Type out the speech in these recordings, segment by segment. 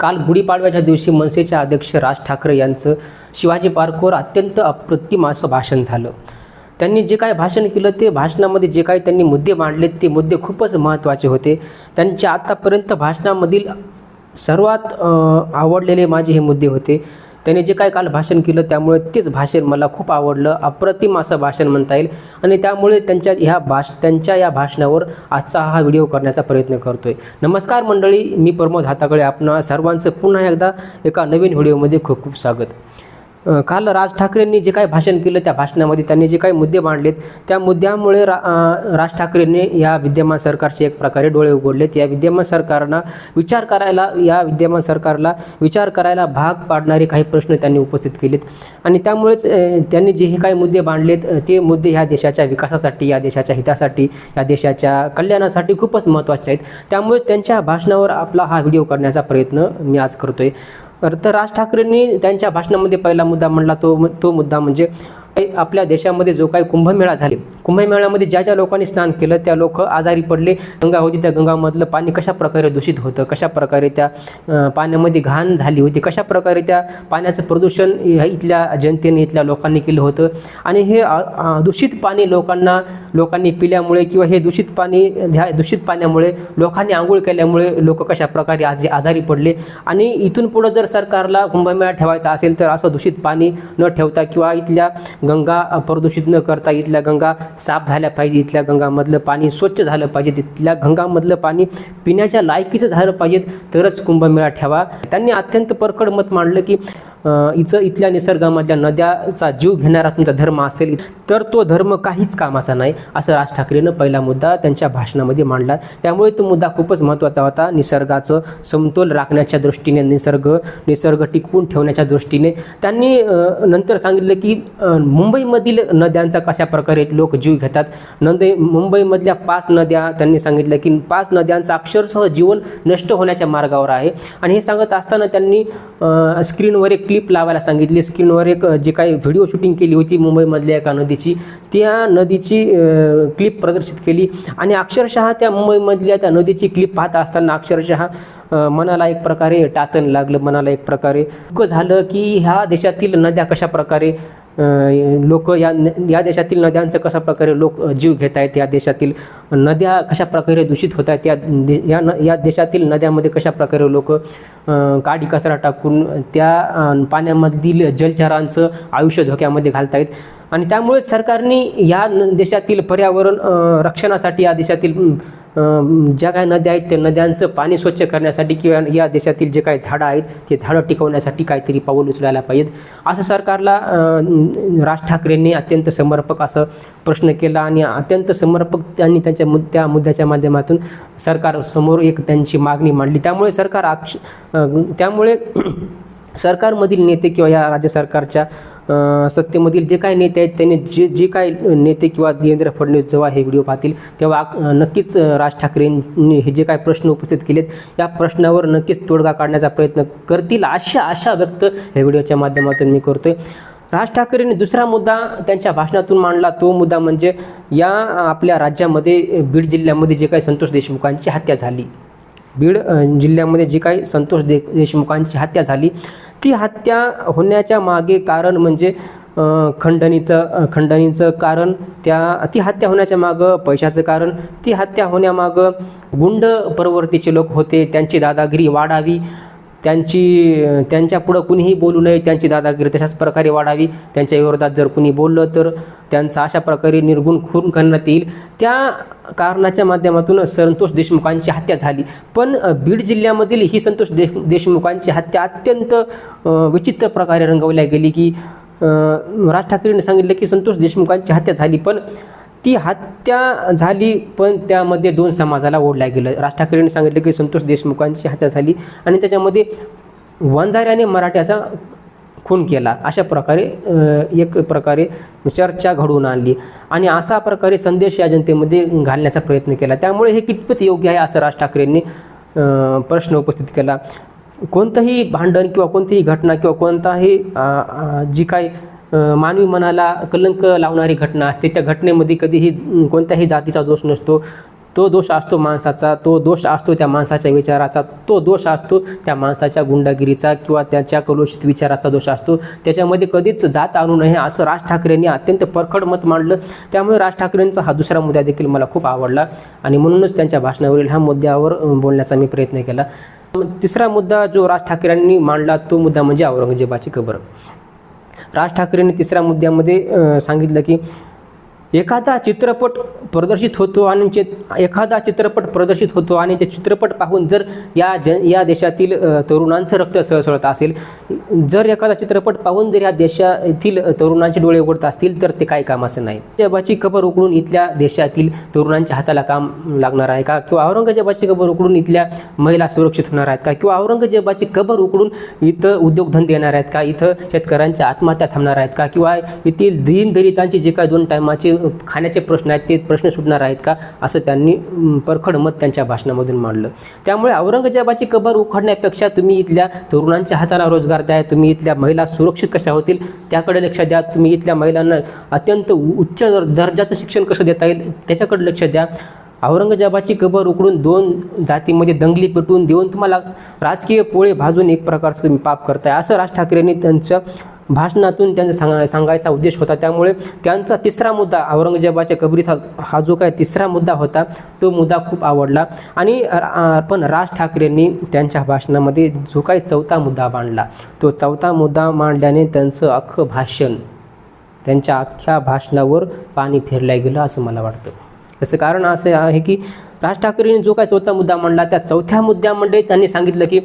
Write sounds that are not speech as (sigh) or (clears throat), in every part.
काल गुढीपाडव्याच्या दिवशी मनसेचे अध्यक्ष राज ठाकरे यांचं शिवाजी पार्कवर अत्यंत अप्रतिम असं भाषण झालं. त्यांनी जे काय भाषण केलं ते भाषणामध्ये जे काही त्यांनी मुद्दे मांडले ते मुद्दे खूपच महत्त्वाचे होते. त्यांच्या आत्तापर्यंत भाषणामधील सर्वात आवडलेले माझे हे मुद्दे होते. त्याने जे काय काल भाषण केलं त्यामुळे तेच भाषण मला खूप आवडलं. अप्रतिम असं भाषण म्हणता येईल. आणि त्यामुळे त्यांच्या ह्या भाष त्यांच्या या भाषणावर आजचा हा व्हिडिओ करण्याचा प्रयत्न करतो आहे नमस्कार मंडळी मी प्रमोद हाताकडे आपण सर्वांचं पुन्हा एकदा एका नवीन व्हिडिओमध्ये खूप खूप स्वागत. काल राज ठाकरेंनी जे काही भाषण केलं त्या भाषणामध्ये त्यांनी जे काही मुद्दे मांडलेत त्या मुद्द्यामुळे रा राज ठाकरेंनी या विद्यमान सरकारचे एक प्रकारे डोळे उघडलेत. या विद्यमान सरकारना विचार करायला या विद्यमान सरकारला विचार करायला भाग पाडणारे काही प्रश्न त्यांनी उपस्थित केलेत. आणि त्यामुळेच त्यांनी जे हे काही मुद्दे मांडलेत ते मुद्दे ह्या देशाच्या विकासासाठी या देशाच्या हितासाठी या देशाच्या कल्याणासाठी खूपच महत्त्वाचे आहेत. त्यामुळे त्यांच्या भाषणावर आपला हा व्हिडिओ करण्याचा प्रयत्न मी आज करतोय. तर राज ठाकरेंनी त्यांच्या भाषणामध्ये पहिला मुद्दा म्हणला तो तो मुद्दा म्हणजे आपल्या देशामध्ये जो काही कुंभमेळा झाले कुंभमेळ्यामध्ये ज्या ज्या लोकांनी स्नान केलं त्या लोक आजारी पडले. गंगा होती त्या गंगामधलं पाणी कशा प्रकारे दूषित होतं? कशा प्रकारे त्या पाण्यामध्ये घाण झाली होती? कशा प्रकारे त्या पाण्याचं प्रदूषण ह्या इथल्या जनतेने इथल्या लोकांनी केलं होतं? आणि हे दूषित पाणी लोकांना लोकांनी पिल्यामुळे किंवा हे दूषित पाणी ह्या दूषित पाण्यामुळे लोकांनी आंघोळ केल्यामुळे लोक कशा प्रकारे आज आजारी पडले? आणि इथून पुढं जर सरकारला कुंभमेळा ठेवायचा असेल तर असं दूषित पाणी न ठेवता किंवा इथल्या गंगा प्रदूषित न करता इथल्या गंगा साफ झाल्या पाहिजे इथल्या गंगामधलं पाणी स्वच्छ झालं पाहिजे तिथल्या गंगामधलं पाणी पिण्याच्या लायकीचं झालं पाहिजे तरच कुंभमेळा ठेवा. त्यांनी अत्यंत परखड मत मांडलं की इचं इथं इथल्या निसर्गामधल्या नद्याचा जीव घेणारा तुमचा धर्म असेल तर तो धर्म काहीच कामाचा नाही असं राज ठाकरेनं पहिला मुद्दा त्यांच्या भाषणामध्ये मांडला. त्यामुळे तो मुद्दा खूपच महत्त्वाचा होता. निसर्गाचं समतोल राखण्याच्या दृष्टीने निसर्ग निसर्ग टिकवून ठेवण्याच्या दृष्टीने. त्यांनी नंतर सांगितलं की मुंबईमधील नद्यांचा कशा प्रकारे लोक जीव घेतात. नंदे मुंबईमधल्या पाच नद्या त्यांनी सांगितलं की पाच नद्यांचं अक्षरशः जीवन नष्ट होण्याच्या मार्गावर आहे. आणि हे सांगत असताना त्यांनी स्क्रीनवर एक क्लिप लावायला सांगितली. स्क्रीनवर एक जे काही व्हिडिओ शूटिंग केली होती मुंबईमधल्या एका नदीची त्या नदीची क्लिप प्रदर्शित केली. आणि अक्षरशः त्या मुंबईमधल्या त्या नदीची क्लिप पाहत असताना अक्षरशः मनाला एक प्रकारे टाचण लागलं. मनाला एक प्रकारे दुःख झालं की ह्या देशातील नद्या कशा प्रकारे लोक या न- या देशातील नद्यांचं कशा प्रकारे लोक जीव घेत आहेत या देशातील नद्या कशा प्रकारे दूषित होत आहेत या दे- या न या देशातील नद्यामध्ये कशा प्रकारे लोक काडी कचरा टाकून त्या पाण्यामधील जलचरांचं आयुष्य धोक्यामध्ये घालत आहेत आणि त्यामुळे सरकारने या न- देशातील पर्यावरण रक्षणासाठी या देशातील ज्या काही नद्या आहेत त्या नद्यांचं पाणी स्वच्छ करण्यासाठी किंवा या देशातील जे काही झाडं आहेत ते झाडं टिकवण्यासाठी काहीतरी पाऊल उचलायला पाहिजेत. असं सरकारला राज ठाकरेंनी अत्यंत समर्पक असं प्रश्न केला आणि अत्यंत समर्पक त्यांनी त्यांच्या मुद त्या मुद्द्याच्या माध्यमातून सरकारसमोर एक त्यांची मागणी मांडली. त्यामुळे सरकार आक्ष त्यामुळे (clears throat) सरकारमधील नेते किंवा या राज्य सरकारच्या सत्तेमधील जे काही नेते आहेत त्यांनी जे जे काय नेते किंवा देवेंद्र फडणवीस जेव्हा हे व्हिडिओ पाहतील तेव्हा नक्कीच राज ठाकरेंनी हे जे काय प्रश्न उपस्थित केलेत या प्रश्नावर नक्कीच तोडगा काढण्याचा प्रयत्न करतील अशा आशा व्यक्त या व्हिडिओच्या माध्यमातून मी करतोय. राज ठाकरेंनी दुसरा मुद्दा त्यांच्या भाषणातून मांडला तो मुद्दा म्हणजे या आपल्या राज्यामध्ये बीड जिल्ह्यामध्ये जे काही संतोष देशमुखांची हत्या झाली. बीड जिल्ह्यामध्ये जी काही संतोष दे देशमुखांची हत्या झाली ती हत्या होण्याच्या मागे कारण म्हणजे खंडणीचं खंडणीचं कारण त्या ती हत्या होण्याच्या मागं पैशाचं कारण ती हत्या होण्यामागं गुंड प्रवृत्तीचे लोक होते त्यांची दादागिरी वाढावी त्यांची त्यांच्या पुढं कुणीही बोलू नये त्यांची दादागिरी तशाच प्रकारे वाढावी त्यांच्या विरोधात जर कुणी बोललं तर त्यांचा अशा प्रकारे निर्गुण खून करण्यात येईल. त्या कारणाच्या माध्यमातून संतोष देशमुखांची हत्या झाली. पण बीड जिल्ह्यामधील ही संतोष देश देशमुखांची हत्या अत्यंत विचित्र प्रकारे रंगवल्या गेली की राज ठाकरेंनी सांगितलं की संतोष देशमुखांची हत्या झाली. पण ती हत्या झाली पण त्यामध्ये दोन समाजाला ओढल्या गेलं. राज ठाकरेंनी सांगितलं की संतोष देशमुखांची हत्या झाली आणि त्याच्यामध्ये वंजाऱ्याने मराठ्याचा खून केला. अशा प्रकारे एक प्रकारे चर्चा घडवून आणली. आणि असा प्रकारे संदेश या जनतेमध्ये घालण्याचा प्रयत्न केला. त्यामुळे हे कितपत योग्य आहे असं राज ठाकरेंनी प्रश्न उपस्थित केला. कोणतंही भांडण किंवा कोणतीही घटना किंवा कोणताही जी काही मानवी मनाला कलंक लावणारी घटना असते. त्या घटनेमध्ये कधीही कोणत्याही जातीचा दोष नसतो. तो दोष असतो माणसाचा तो दोष असतो त्या माणसाच्या विचाराचा तो दोष असतो त्या माणसाच्या गुंडागिरीचा किंवा त्याच्या कलुषित विचाराचा दोष असतो. त्याच्यामध्ये कधीच जात आणू नये असं राज ठाकरेंनी अत्यंत परखड मत मांडलं. त्यामुळे राज ठाकरेंचा हा दुसरा मुद्दा देखील मला खूप आवडला आणि म्हणूनच त्यांच्या भाषणावरील ह्या मुद्द्यावर बोलण्याचा मी प्रयत्न केला. मग तिसरा मुद्दा जो राज ठाकरेंनी मांडला तो मुद्दा म्हणजे औरंगजेबाची कबर. राज ठाकरेंनी तिसऱ्या मुद्द्यामध्ये सांगितलं की एखादा चित्रपट प्रदर्शित होतो आणि चे एखादा चित्रपट प्रदर्शित होतो आणि ते चित्रपट पाहून जर या ज या देशातील तरुणांचं रक्त सळसळत असेल जर एखादा चित्रपट पाहून जर या देशातील तरुणांचे डोळे उघडत असतील तर ते काय कामाचं नाही. औरंगजेबाची कबर उकळून इथल्या देशातील तरुणांच्या हाताला काम लागणार आहे का? किंवा औरंगजेबाची कबर उकळून इथल्या महिला सुरक्षित होणार आहेत का? किंवा औरंगजेबाची कबर उकळून इथं उद्योगधंदे येणार आहेत का? इथं शेतकऱ्यांच्या आत्महत्या थांबणार आहेत का? किंवा येथील दीनदलितांचे जे काही दोन टायमाचे खाण्याचे प्रश्न आहेत ते प्रश्न सुटणार आहेत का असं त्यांनी परखड मत त्यांच्या भाषणामधून मांडलं. त्यामुळे औरंगजेबाची कबर उखडण्यापेक्षा तुम्ही इथल्या तरुणांच्या हाताला रोजगार द्या तुम्ही इथल्या महिला सुरक्षित कशा होतील त्याकडे लक्ष द्या तुम्ही इथल्या महिलांना अत्यंत उच्च दर्जाचं शिक्षण कसं देता येईल त्याच्याकडे लक्ष द्या. औरंगजेबाची कबर उकडून दोन जातीमध्ये दंगली पेटून देऊन तुम्हाला राजकीय पोळे भाजून एक प्रकारचं तुम्ही पाप करताय असं राज ठाकरेंनी त्यांचं भाषणातून त्यांचा सांगा सांगायचा उद्देश होता. त्यामुळे त्यांचा तिसरा मुद्दा औरंगजेबाच्या कबरीचा हा जो काय तिसरा मुद्दा होता तो मुद्दा खूप आवडला. आणि पण राज ठाकरेंनी त्यांच्या भाषणामध्ये जो काही चौथा मुद्दा मांडला तो चौथा मुद्दा मांडल्याने त्यांचं अख्खं भाषण त्यांच्या अख्ख्या भाषणावर पाणी फिरल्या गेलं असं मला वाटतं. त्याचं कारण असं आहे की राज ठाकरेंनी जो काही चौथा मुद्दा मांडला त्या चौथ्या मुद्द्यामध्ये त्यांनी सांगितलं की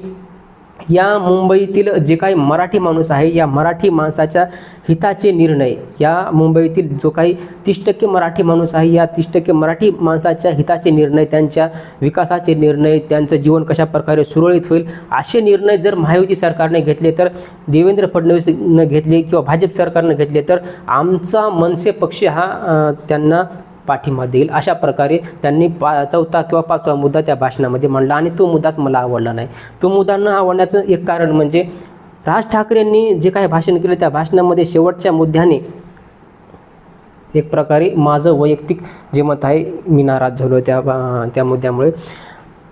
या मुंबईतील जे काही मराठी माणूस आहे या मराठी माणसाच्या हिताचे निर्णय या मुंबईतील जो काही तीस टक्के मराठी माणूस आहे या तीस टक्के मराठी माणसाच्या हिताचे निर्णय त्यांच्या विकासाचे निर्णय त्यांचं जीवन कशा प्रकारे सुरळीत होईल असे निर्णय जर महायुती सरकारने घेतले तर देवेंद्र फडणवीसनं घेतले किंवा भाजप सरकारनं घेतले तर आमचा मनसे पक्ष हा त्यांना पाठिंबा देईल अशा प्रकारे त्यांनी पा चौथा किंवा पाचवा मुद्दा त्या भाषणामध्ये मांडला. आणि तो मुद्दाच मला आवडला नाही. तो मुद्दा न आवडण्याचं एक कारण म्हणजे राज ठाकरेंनी जे काही भाषण केलं त्या भाषणामध्ये शेवटच्या मुद्द्याने एक प्रकारे माझं वैयक्तिक जे मत आहे मी नाराज झालो त्या त्या मुद्द्यामुळे.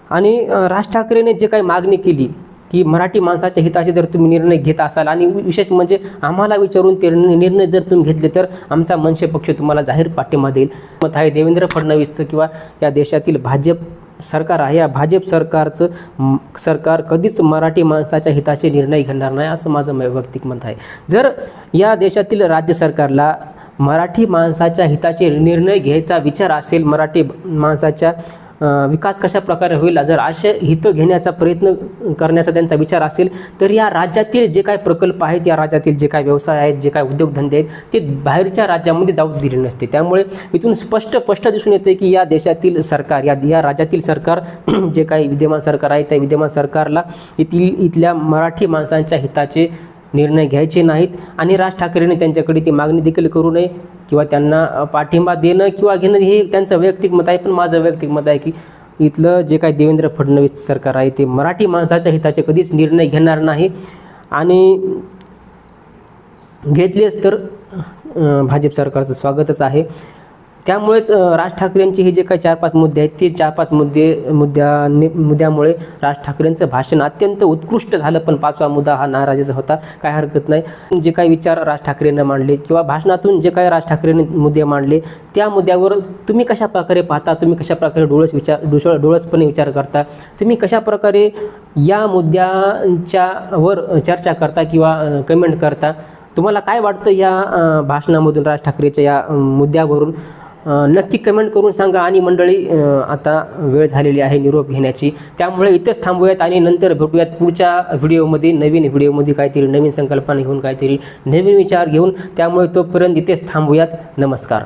आणि राज ठाकरेने जे काही मागणी केली की मराठी माणसाच्या हिताचे जर तुम्ही निर्णय घेत असाल आणि विशेष म्हणजे आम्हाला विचारून ते निर्णय जर तुम्ही घेतले तर आमचा मनसे पक्ष तुम्हाला जाहीर पाठिंबा देईल. मत आहे देवेंद्र फडणवीसचं किंवा या देशातील भाजप सरकार आहे. या भाजप सरकारचं सरकार कधीच मराठी माणसाच्या हिताचे निर्णय घेणार नाही असं माझं वैयक्तिक मत आहे. जर या देशातील राज्य सरकारला मराठी माणसाच्या हिताचे निर्णय घ्यायचा विचार असेल मराठी माणसाच्या विकास कशा प्रकारे होईल जर असे हितं घेण्याचा प्रयत्न करण्याचा त्यांचा विचार असेल तर या राज्यातील जे काही प्रकल्प आहेत या राज्यातील जे काय व्यवसाय आहेत जे काय उद्योगधंदे आहेत ते बाहेरच्या राज्यामध्ये जाऊ दिले नसते. त्यामुळे इथून स्पष्ट स्पष्ट दिसून येते की या देशातील सरकार या या राज्यातील सरकार (clears throat) जे काही विद्यमान सरकार आहे त्या विद्यमान सरकारला येथील इथल्या मराठी माणसांच्या हिताचे निर्णय घ्यायचे नाहीत आणि राज ठाकरेंनी त्यांच्याकडे ती मागणी देखील करू नये किंवा त्यांना पाठिंबा देणं किंवा घेणं हे त्यांचं वैयक्तिक मत आहे पण माझं वैयक्तिक मत आहे की इथलं जे काही देवेंद्र फडणवीस सरकार आहे ते मराठी माणसाच्या हिताचे कधीच निर्णय घेणार नाही. आणि घेतलेच तर भाजप सरकारचं स्वागतच आहे. त्यामुळेच राज राज ठाकरेंचे हे जे काही चार पाच मुद्दे आहेत ते चार पाच मुद्दे मुद्द्याने मुद्द्यामुळे राज ठाकरेंचं भाषण अत्यंत उत्कृष्ट झालं. पण पाचवा मुद्दा हा नाराजीचा होता. काय हरकत नाही. जे काही विचार राज ठाकरेंना मांडले किंवा भाषणातून जे काही राज ठाकरेंनी मुद्दे मांडले त्या मुद्द्यावर तुम्ही कशा प्रकारे पाहता? तुम्ही कशा प्रकारे डोळस विचार डोळ डोळसपणे विचार करता? तुम्ही कशा प्रकारे या मुद्द्यांच्या वर चर्चा करता किंवा कमेंट करता? तुम्हाला काय वाटतं या भाषणामधून राज ठाकरेच्या या मुद्द्यावरून? नक्की कमेंट करून सांगा आणि मंडळी आता वेळ झालेली आहे निरोप घेण्याची. त्यामुळे इथंच थांबूयात आणि नंतर भेटूयात पुढच्या व्हिडिओमध्ये नवीन व्हिडिओमध्ये काहीतरी नवीन संकल्पना घेऊन काहीतरी नवीन विचार घेऊन. त्यामुळे तोपर्यंत इथेच थांबूयात. नमस्कार.